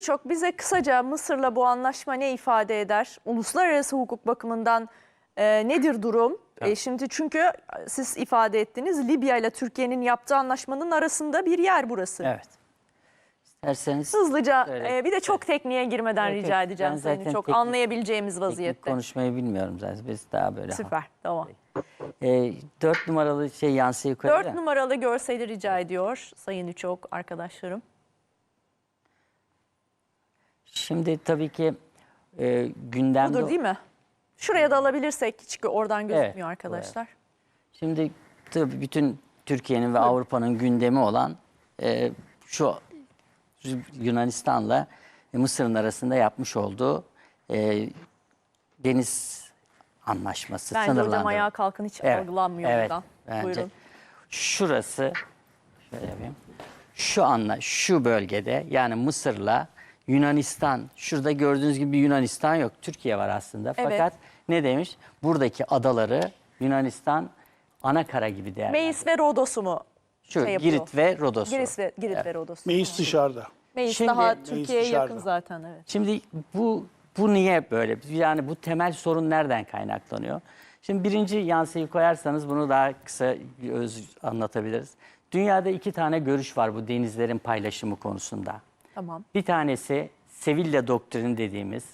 Çok bize kısaca Mısır'la bu anlaşma ne ifade eder? Uluslararası hukuk bakımından e, nedir durum? E, şimdi çünkü siz ifade ettiniz Libya ile Türkiye'nin yaptığı anlaşmanın arasında bir yer burası. Evet. İsterseniz Hızlıca e, bir de çok tekniğe girmeden Evet, rica edeceğim seni. zaten Çok teknik- anlayabileceğimiz teknik vaziyette. konuşmayı bilmiyorum zaten. Biz daha böyle. Süper tamam. Ee, dört numaralı şey yansı yukarı. Dört numaralı görseli rica ediyor Sayın Üçok arkadaşlarım. Şimdi tabii ki e, gündemde... Budur değil mi? Şuraya da alabilirsek hiç oradan gözükmüyor Evet, arkadaşlar. Şimdi tabii bütün Türkiye'nin ve Avrupa'nın gündemi olan e, şu Yunanistan'la Mısır'ın arasında yapmış olduğu e, deniz anlaşması, Bence hocam sınırlandırma. ayağa kalkın hiç Evet, algılanmıyor evet, buradan. bence. Buyurun. Şurası şöyle yapayım. Şu anla şu bölgede yani Mısır'la Yunanistan şurada gördüğünüz gibi Yunanistan yok. Türkiye var aslında. Evet. Fakat ne demiş? Buradaki adaları Yunanistan ana kara gibi değerlendiriyor. Meis ve Rodos'u mu? Şu şey yapıyor. Girit ve Rodos'u. Girit ve, Girit ve Rodos. Meis dışarıda. Meis Şimdi- daha Türkiye'ye yakın zaten evet. Şimdi bu bu niye böyle? Yani bu temel sorun nereden kaynaklanıyor? Şimdi birinci yansıyı koyarsanız bunu daha kısa öz anlatabiliriz. Dünyada iki tane görüş var bu denizlerin paylaşımı konusunda. Tamam. Bir tanesi Sevilla doktrini dediğimiz.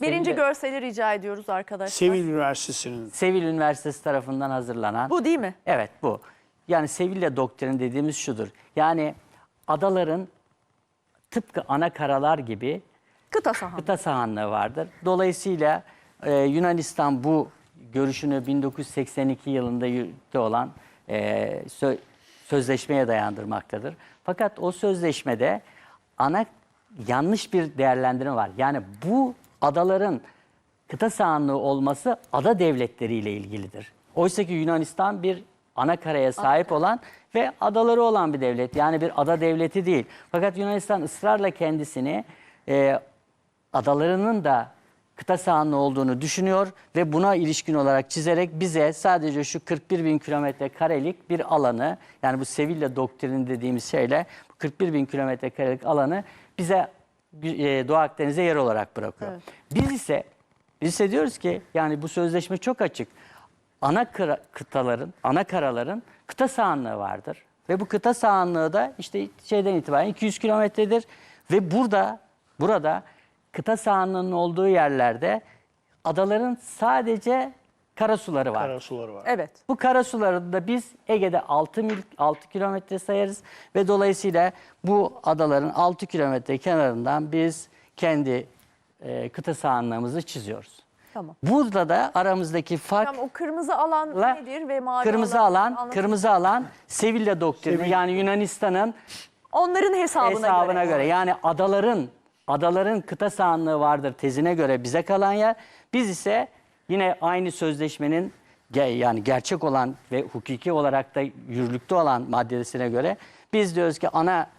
Birinci Sevilla- görseli rica ediyoruz arkadaşlar. Sevil Üniversitesi'nin Sevilla Üniversitesi tarafından hazırlanan. Bu değil mi? Evet bu. Yani Sevilla doktrini dediğimiz şudur. Yani adaların tıpkı ana karalar gibi Kıta sahanlığı. kıta sahanlığı vardır. Dolayısıyla e, Yunanistan bu görüşünü 1982 yılında yürürlükte olan e, sözleşmeye dayandırmaktadır. Fakat o sözleşmede ana yanlış bir değerlendirme var. Yani bu adaların kıta sahanlığı olması ada devletleriyle ilgilidir. Oysa ki Yunanistan bir ana karaya sahip olan ve adaları olan bir devlet. Yani bir ada devleti değil. Fakat Yunanistan ısrarla kendisini e, adalarının da kıta sahanlığı olduğunu düşünüyor ve buna ilişkin olarak çizerek bize sadece şu 41 bin kilometre karelik bir alanı yani bu Sevilla doktrini dediğimiz şeyle bu 41 bin kilometre karelik alanı bize e, Doğu Akdeniz'e yer olarak bırakıyor. Biz ise biz ise diyoruz ki yani bu sözleşme çok açık. Ana kıra- kıtaların, ana karaların kıta sahanlığı vardır. Ve bu kıta sahanlığı da işte şeyden itibaren 200 kilometredir. Ve burada, burada kıta sahanlığının olduğu yerlerde adaların sadece karasuları var. karasuları var. Evet. Bu karasuları da biz Ege'de 6 mil 6 kilometre sayarız ve dolayısıyla bu adaların 6 kilometre kenarından biz kendi e, kıta sahanlığımızı çiziyoruz. Tamam. Burada da aramızdaki fark Tamam, o kırmızı alan La- nedir ve mavi kırmızı alan, anlatın. kırmızı alan Sevilla doktrini Sevilla. yani Yunanistan'ın Onların hesabına, hesabına göre. göre. Yani adaların adaların kıta sahanlığı vardır tezine göre bize kalan yer. Biz ise yine aynı sözleşmenin yani gerçek olan ve hukuki olarak da yürürlükte olan maddesine göre biz diyoruz ki ana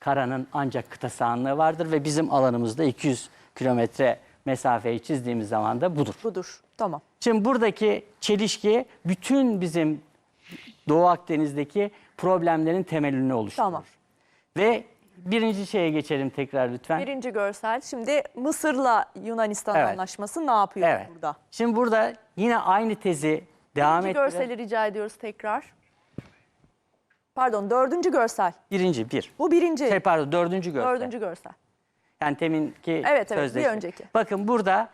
karanın ancak kıta sahanlığı vardır ve bizim alanımızda 200 kilometre mesafeyi çizdiğimiz zaman da budur. Budur. Tamam. Şimdi buradaki çelişki bütün bizim Doğu Akdeniz'deki problemlerin temelini oluşturur. Tamam. Ve birinci şeye geçelim tekrar lütfen. Birinci görsel. Şimdi Mısır'la Yunanistan Evet. anlaşması ne yapıyor evet. burada? Şimdi burada yine aynı tezi devam İkinci ettiren. görseli rica ediyoruz tekrar. Pardon dördüncü görsel. Birinci bir. Bu birinci. Şey pardon dördüncü görsel. dördüncü görsel. Yani teminki Evet, evet, bir sözleşme. önceki. Bakın burada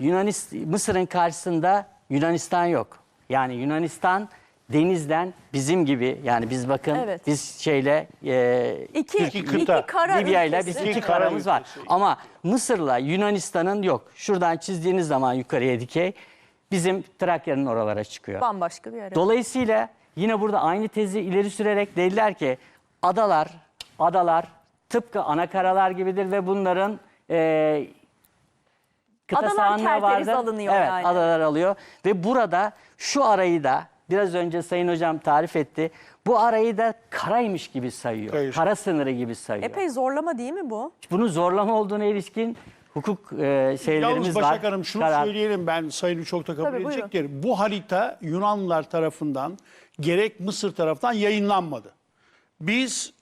Yunanistan, Mısır'ın karşısında Yunanistan yok. Yani Yunanistan denizden bizim gibi yani biz bakın Evet. biz şeyle e, İki, İki kıta. kara Libya ile biz ülkesi. iki İki kara karamız var. ülkesi. Ama Mısır'la Yunanistan'ın yok. Şuradan çizdiğiniz zaman yukarıya dikey bizim Trakya'nın oralara çıkıyor. Bambaşka bir yer. Dolayısıyla yine burada aynı tezi ileri sürerek dediler ki adalar, adalar tıpkı ana karalar gibidir ve bunların e, kıta Adalar sahanlığı kerteriz vardır. alınıyor evet, yani. adalar alıyor ve burada şu arayı da biraz önce Sayın Hocam tarif etti. Bu arayı da karaymış gibi sayıyor. Hayır. Kara sınırı gibi sayıyor. Epey zorlama değil mi bu? Bunun zorlama olduğuna ilişkin hukuk e, şeylerimiz Yalnız var. Başak Hanım şunu Karar- söyleyelim ben Sayın çok da kabul Tabii, buyurun. edecektir. Bu harita Yunanlılar tarafından gerek Mısır tarafından yayınlanmadı. Biz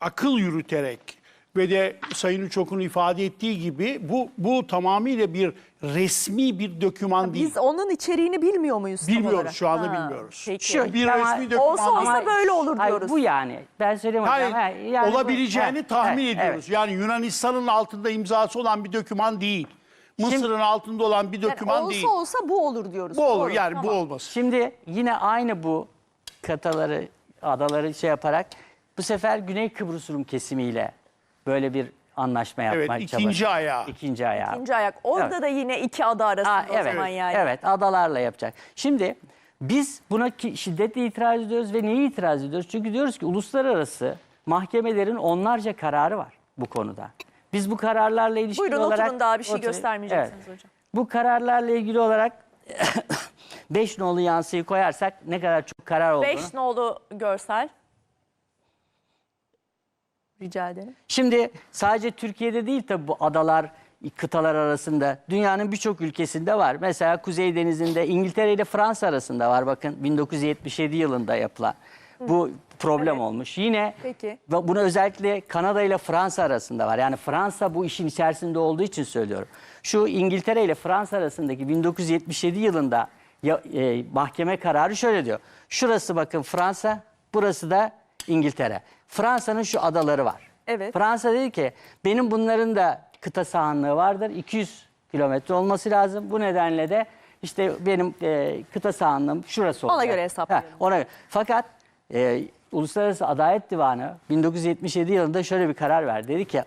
akıl yürüterek Ve de Sayın Uçok'un ifade ettiği gibi bu bu tamamıyla bir resmi bir döküman değil. Biz onun içeriğini bilmiyor muyuz? Bilmiyoruz, şu anda bilmiyoruz. Peki. Şu- bir Ama resmi döküman olsa olsa değil. böyle olur Hayır, diyoruz. bu yani. Ben söyleyeyim hocam. Yani, Ha, yani bu- olabileceğini Evet, tahmin evet, ediyoruz. evet. Yani Yunanistan'ın altında imzası olan bir döküman değil. Mısır'ın altında olan bir Yani döküman olsa değil. olsa bu olur diyoruz. Bu olur Doğru, yani bu tamam. olmasın. Şimdi yine aynı bu kataları, adaları şey yaparak bu sefer Güney Kıbrıs Rum kesimiyle böyle bir anlaşma yapma Evet, çabası. ikinci ayağı. İkinci ayağı. İkinci ayak. Orada Evet. da yine iki ada arasında Aa, o evet, zaman yani. evet adalarla yapacak. Şimdi biz buna ki- şiddetle itiraz ediyoruz ve niye itiraz ediyoruz? Çünkü diyoruz ki uluslararası mahkemelerin onlarca kararı var bu konuda. Biz bu kararlarla ilişkili Buyurun olarak... oturun daha bir şey Oturun. göstermeyeceksiniz Evet. hocam. Bu kararlarla ilgili olarak 5 nolu yansıyı koyarsak ne kadar çok karar olduğunu... Beş nolu görsel. Rica ederim. Şimdi sadece Türkiye'de değil tabii bu adalar kıtalar arasında dünyanın birçok ülkesinde var. Mesela Kuzey Denizi'nde İngiltere ile Fransa arasında var bakın 1977 yılında yapılan. Bu problem Evet. olmuş. Yine Peki. ve bunu özellikle Kanada ile Fransa arasında var. Yani Fransa bu işin içerisinde olduğu için söylüyorum. Şu İngiltere ile Fransa arasındaki 1977 yılında ya- e, mahkeme kararı şöyle diyor. Şurası bakın Fransa, burası da İngiltere. Fransa'nın şu adaları var. Evet. Fransa dedi ki benim bunların da kıta sahanlığı vardır. 200 kilometre olması lazım. Bu nedenle de işte benim e, kıta sahanlığım şurası Ona olacak. göre hesaplayalım. Ha, ona göre. Fakat e, Uluslararası Adalet Divanı 1977 yılında şöyle bir karar verdi. Dedi ki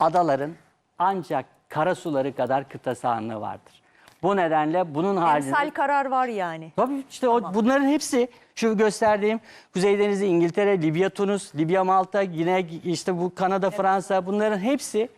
adaların ancak karasuları kadar kıta sahanlığı vardır. Bu nedenle bunun haricinde... Emsal karar var yani. Tabii işte o, bunların hepsi şu gösterdiğim Kuzey Denizi, İngiltere, Libya, Tunus, Libya, Malta, yine işte bu Kanada, Fransa bunların hepsi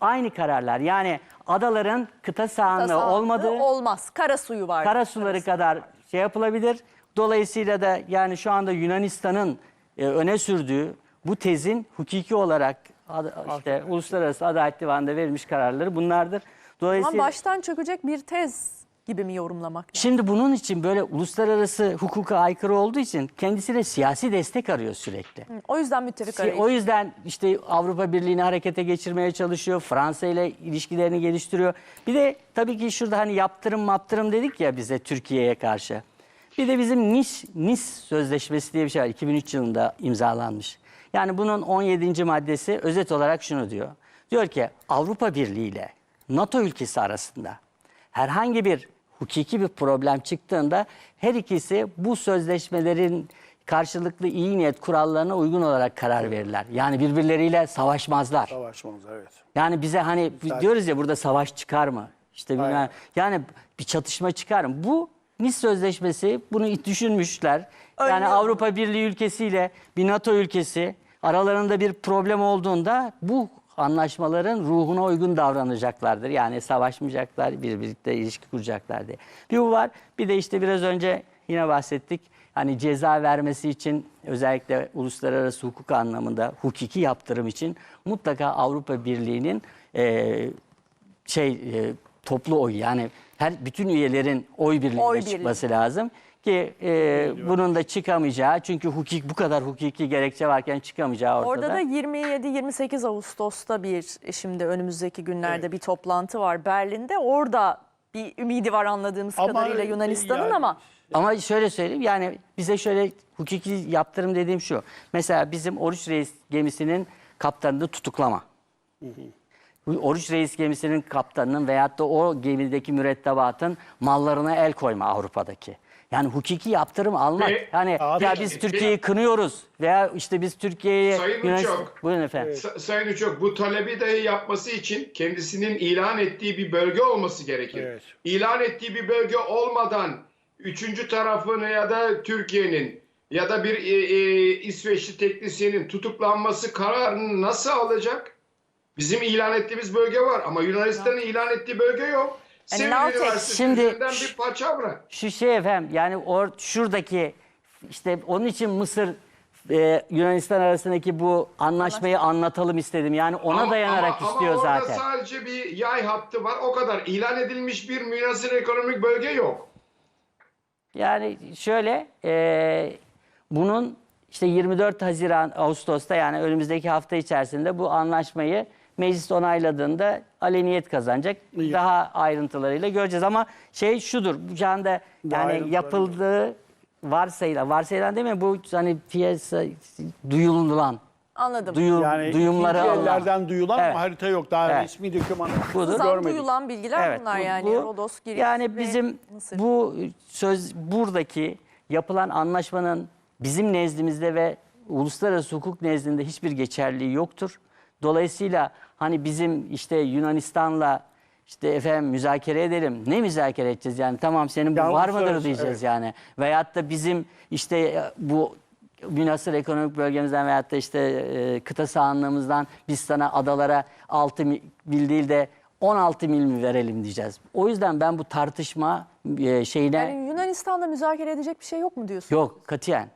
aynı kararlar. Yani adaların kıta sahanlığı Tasarruflu olmadığı, Olmaz. Kara suyu var. kara suları kadar şey yapılabilir. Dolayısıyla da yani şu anda Yunanistan'ın e, öne sürdüğü bu tezin hukuki olarak ad- işte Uluslararası Adalet Divanı'nda verilmiş kararları bunlardır. Ama Dolayısıyla baştan çökecek bir tez gibi mi yorumlamak? lazım? Şimdi bunun için böyle uluslararası hukuka aykırı olduğu için kendisine siyasi destek arıyor sürekli. O yüzden müttefik arayışı. O yüzden işte Avrupa Birliği'ni harekete geçirmeye çalışıyor. Fransa ile ilişkilerini geliştiriyor. Bir de tabii ki şurada hani yaptırım maptırım dedik ya bize Türkiye'ye karşı. Bir de bizim Nis, Nis Sözleşmesi diye bir şey var. 2003 yılında imzalanmış. Yani bunun 17. maddesi özet olarak şunu diyor. Diyor ki Avrupa Birliği ile NATO ülkesi arasında herhangi bir hukuki bir problem çıktığında her ikisi bu sözleşmelerin karşılıklı iyi niyet kurallarına uygun olarak karar verirler. Yani birbirleriyle savaşmazlar. Savaşmamız evet. Yani bize hani diyoruz ya burada savaş çıkar mı? İşte bilmem, Aynen. yani bir çatışma çıkar mı? Bu Nis Sözleşmesi bunu düşünmüşler. Yani Önlüyor. Avrupa Birliği ülkesiyle bir NATO ülkesi aralarında bir problem olduğunda bu anlaşmaların ruhuna uygun davranacaklardır. Yani savaşmayacaklar, bir birlikte ilişki kuracaklar diye. Bir bu var. Bir de işte biraz önce yine bahsettik. Hani ceza vermesi için özellikle uluslararası hukuk anlamında hukuki yaptırım için mutlaka Avrupa Birliği'nin eee şey e, toplu oy yani her bütün üyelerin oy birliğine Oy birliği. çıkması lazım ki e, bunun da çıkamayacağı çünkü hukuk bu kadar hukuki gerekçe varken çıkamayacağı ortada. Orada da 27-28 Ağustos'ta bir e, şimdi önümüzdeki günlerde bir toplantı var Berlin'de. Orada bir ümidi var anladığımız Ama, kadarıyla e, Yunanistan'ın yani- ama Ama şöyle söyleyeyim yani bize şöyle hukuki yaptırım dediğim şu. Mesela bizim Oruç Reis gemisinin kaptanını tutuklama. Oruç Reis gemisinin kaptanının veyahut da o gemideki mürettebatın mallarına el koyma Avrupa'daki. Yani hukuki yaptırım almak. Ve- Yani Abi- ya biz Türkiye'yi kınıyoruz veya işte biz Türkiye'yi Sayın Yunanistan... Uçak. Buyurun efendim. Sa- Sayın Uçak bu talebi dahi yapması için kendisinin ilan ettiği bir bölge olması gerekir. Evet. İlan ettiği bir bölge olmadan üçüncü tarafın ya da Türkiye'nin ya da bir e, e, İsveçli teknisyenin tutuklanması kararını nasıl alacak? Bizim ilan ettiğimiz bölge var ama Yunanistan'ın ilan ettiği bölge yok. Yani Sevil Naltek- Üniversitesi Şimdi- bir paçavra. Şu şey efendim yani or, şuradaki işte onun için Mısır e, Yunanistan arasındaki bu anlaşmayı anlatalım istedim. Yani ona Ama- dayanarak ama- istiyor ama orada zaten. sadece bir yay hattı var o kadar. İlan edilmiş bir münasır ekonomik bölge yok. Yani şöyle e, bunun işte 24 Haziran Ağustos'ta yani önümüzdeki hafta içerisinde bu anlaşmayı meclis onayladığında aleniyet kazanacak. İyi. Daha ayrıntılarıyla göreceğiz ama şey şudur bu anda yani yapıldığı varsayılan varsayılan değil mi bu hani piyasa duyululan Anladım. duyu, Yani duyumları alınan. ellerden duyulan Evet. ama harita yok. Daha Evet. resmi doküman Budur. Hızdan görmedik. duyulan bilgiler Evet, bunlar bu- yani. bu- Rodos, Girit Yani bizim Mısır. bu söz buradaki yapılan anlaşmanın bizim nezdimizde ve uluslararası hukuk nezdinde hiçbir geçerliği yoktur. Dolayısıyla hani bizim işte Yunanistan'la işte efendim müzakere edelim. Ne müzakere edeceğiz yani? Tamam senin bu Ya var mıdır uluslararası, diyeceğiz evet. yani. Veyahut da bizim işte e, bu münasır ekonomik bölgemizden veyahut da işte e, kıta sahanlığımızdan biz sana adalara 6 mil değil de 16 mil mi verelim diyeceğiz. O yüzden ben bu tartışma e, şeyine Yani Yunanistan'da müzakere edecek bir şey yok mu diyorsun? yok katiyen.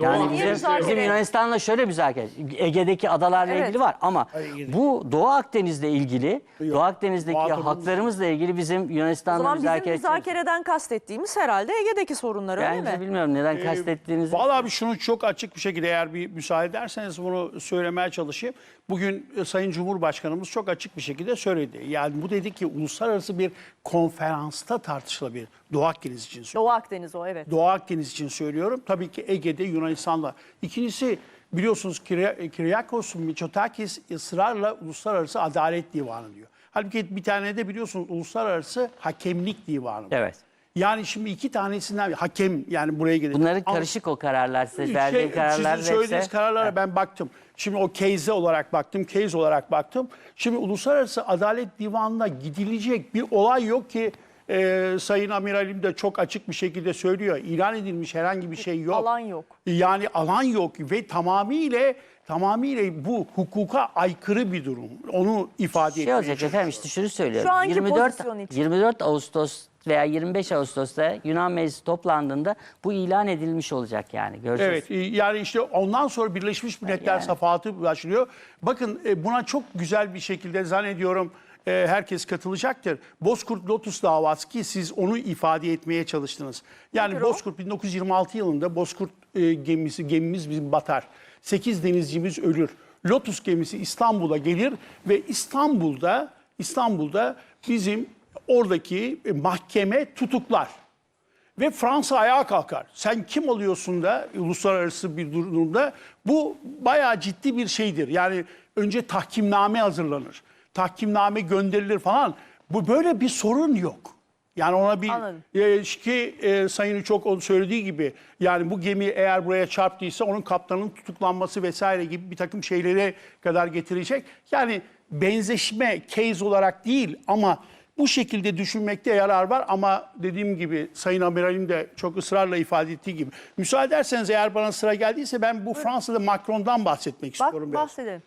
Yani niye bizim, müzakere? bizim Yunanistan'la şöyle müzakere, Ege'deki adalarla Evet. ilgili var ama bu Doğu Akdeniz'le ilgili, Yok. Doğu Akdeniz'deki Muhatabımız haklarımızla ilgili bizim O Yunanistan'la zaman bizim müzakere edeceğiz. müzakereden kastettiğimiz herhalde Ege'deki sorunlar öyle Bence mi? bilmiyorum neden kastettiğinizi. Vallahi abi şunu çok açık bir şekilde eğer bir müsaade ederseniz bunu söylemeye çalışayım. Bugün e, Sayın Cumhurbaşkanımız çok açık bir şekilde söyledi. Yani bu dedi ki uluslararası bir konferansta tartışılabilir. Doğu Akdeniz için söylüyorum. Doğu Akdeniz o evet. Doğu Akdeniz için söylüyorum. Tabii ki Ege'de Yunanistan'la. İkincisi biliyorsunuz Kyria- Kyriakos Mitsotakis ısrarla Uluslararası Adalet Divanı diyor. Halbuki bir tane de biliyorsunuz Uluslararası Hakemlik Divanı. var. Evet. Yani şimdi iki tanesinden hakem yani buraya gelecek. Bunları Ama- karışık o kararlar. Size şey, verdiğim kararlar sizin söylediğiniz hepsi- kararlara ben baktım. Şimdi o case olarak baktım, case olarak baktım. Şimdi Uluslararası Adalet Divanı'na gidilecek bir olay yok ki e, Sayın Amiralim de çok açık bir şekilde söylüyor. İlan edilmiş herhangi bir şey yok. Alan yok. Yani alan yok ve tamamıyla tamamıyla bu hukuka aykırı bir durum. Onu ifade Şey etmeye olacak efendim işte şunu söylüyorum. Şu anki 24 pozisyon için. 24 Ağustos veya 25 Ağustos'ta Yunan Meclisi toplandığında bu ilan edilmiş olacak yani. Göreceğiz. Evet e, yani işte ondan sonra Birleşmiş Milletler Yani. safahatı başlıyor. Bakın e, buna çok güzel bir şekilde zannediyorum e, herkes katılacaktır. Bozkurt Lotus davası ki siz onu ifade etmeye çalıştınız. Yani Nedir o? Bozkurt 1926 yılında Bozkurt e, gemisi gemimiz bizim batar. 8 denizcimiz ölür. Lotus gemisi İstanbul'a gelir ve İstanbul'da İstanbul'da bizim oradaki e, mahkeme tutuklar. Ve Fransa ayağa kalkar. Sen kim oluyorsun da uluslararası bir durumda? Bu bayağı ciddi bir şeydir. Yani önce tahkimname hazırlanır. Tahkimname gönderilir falan. Bu böyle bir sorun yok. Yani ona bir Anladım. e, ki e, Sayın çok söylediği gibi yani bu gemi eğer buraya çarptıysa onun kaptanın tutuklanması vesaire gibi bir takım şeylere kadar getirecek. Yani benzeşme case olarak değil ama bu şekilde düşünmekte yarar var ama dediğim gibi Sayın Amiralim de çok ısrarla ifade ettiği gibi. Müsaade ederseniz eğer bana sıra geldiyse ben bu Fransa'da Macron'dan bahsetmek Bak istiyorum biraz. bahsedelim.